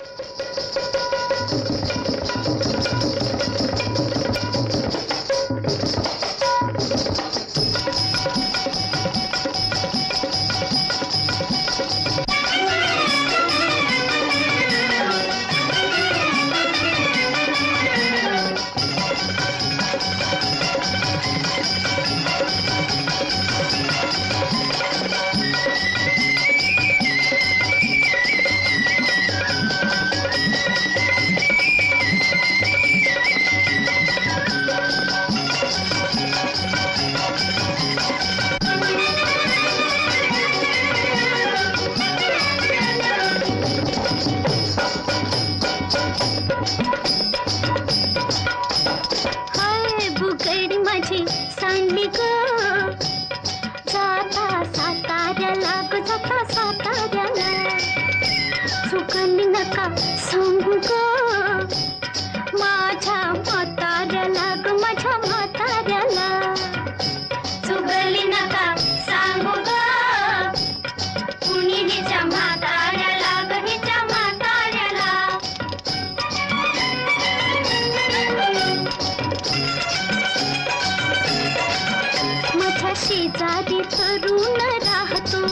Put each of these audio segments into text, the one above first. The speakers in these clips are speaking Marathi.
you वाडी माझी सांडली ग जाता साताऱ्याला ग जाता साताऱ्याला चुकली नका सांगू ग मा शेजारी तरुण राहतो.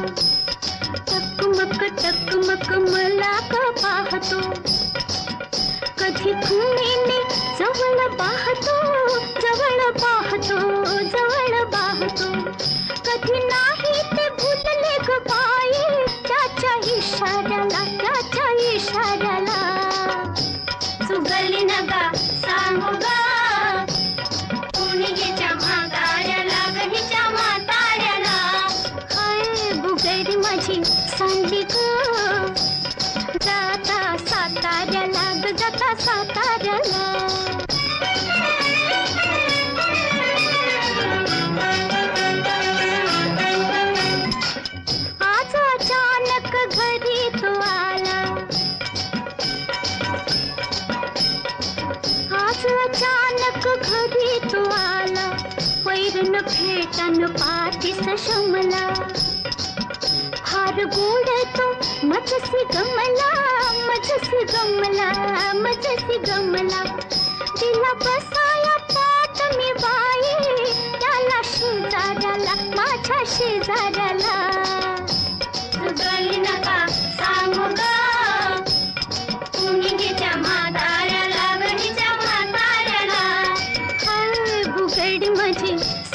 टकमक टकमक मला का पाहतो? कधी खुणेने जवळ पाहतो? साताऱ्याला अचानक घरी तू आला. पैरण फेटन पाठीस शमला. मचसी गमला मचसी गमला मचसी गमला। तिला बसाया पात मी बाई त्याला शेजाऱ्याला माझ्या शेजाऱ्याला नका सांगू का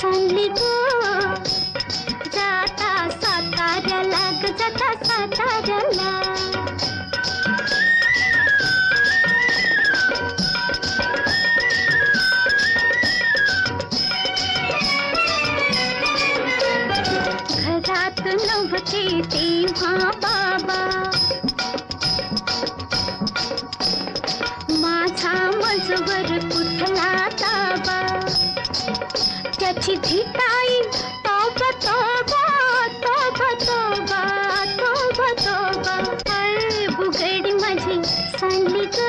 सांगली नव्हते बाबा माझा मजवर कुठला ताबा त्याची झिता சந்திக்க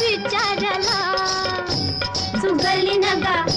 विचारला. सुगली नगा